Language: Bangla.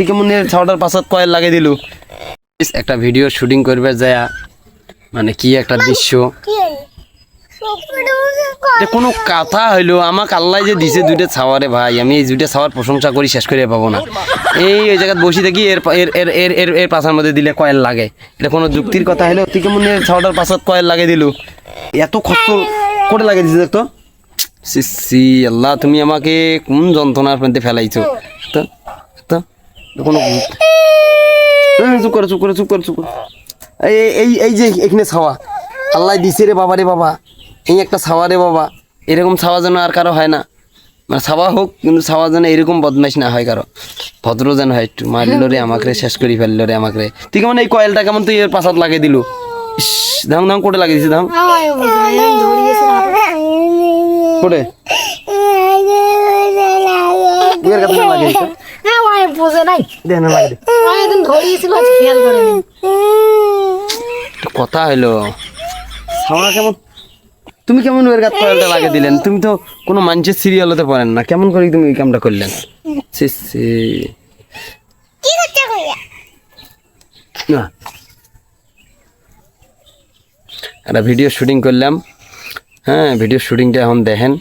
তুই কেমন ছাওয়াটার পাশত কয়েল লাগিয়ে দিলু? একটা ভিডিও শুটিং করবে যায় মানে কি একটা দৃশ্য? কোনো কথা হইল আমাকে আল্লাহ যে দিছে দুইটা ছাওয়ারে ভাই আমি এই দুইটা ছাওয়ার প্রশংসা করি শেষ করে পাবো না। এই ওই জায়গায় বসি দেখি এর এর এর এর এর এর পাশার মধ্যে দিলে কয়েল লাগে। এটা কোনো যুক্তির কথা হইল? তুই কেমন ছাওয়াটার পাশত কয়েল লাগিয়ে দিলু? এত কষ্ট করে লাগে দিছে দেখতো সি আল্লাহ তুমি আমাকে কোন যন্ত্রণার মধ্যে ফেলাইছো? কোনো হ্যাঁ, চুপ করো চুপ করো চুপ এই এই যে এখানে ছাওয়া আল্লাহ দিছে রে বাবা রে বাবা এই একটা ছাওয়া রে বাবা এরকম ছাওয়া যেন আর কারও হয় না মানে ছাওয়া হোক কিন্তু ছাওয়া যেন এরকম বদমাইশ না হয় কারও ভদ্র যেন হয় একটু মারলো রে আমাকে শেষ করি ফেলল রে আমাকে। তুই কেমন এই কয়েলটা কেমন তুই এর পাশাত লাগিয়ে দিলু ইস ধাম ধাম করে লাগিয়ে দিছি ধাম করে তুই এর কাছে লাগিয়ে দিছ বোঝে নাই? দে না লাগিয়ে দে। একদিন ধরিয়েছিল আজ খেয়াল করেনি। কথা হইল। ছাওয়া কেমন তুমি কেমন ওর লাগিয়ে দিলেন? তুমি তো কোনো মানুষের সিরিয়াল হতে পারেন না। কেমন করে তুমি এই কামটা করলেন? সে সে। না। একটা ভিডিও শুটিং করলাম। হ্যাঁ ভিডিও শুটিংটা এখন দেখেন।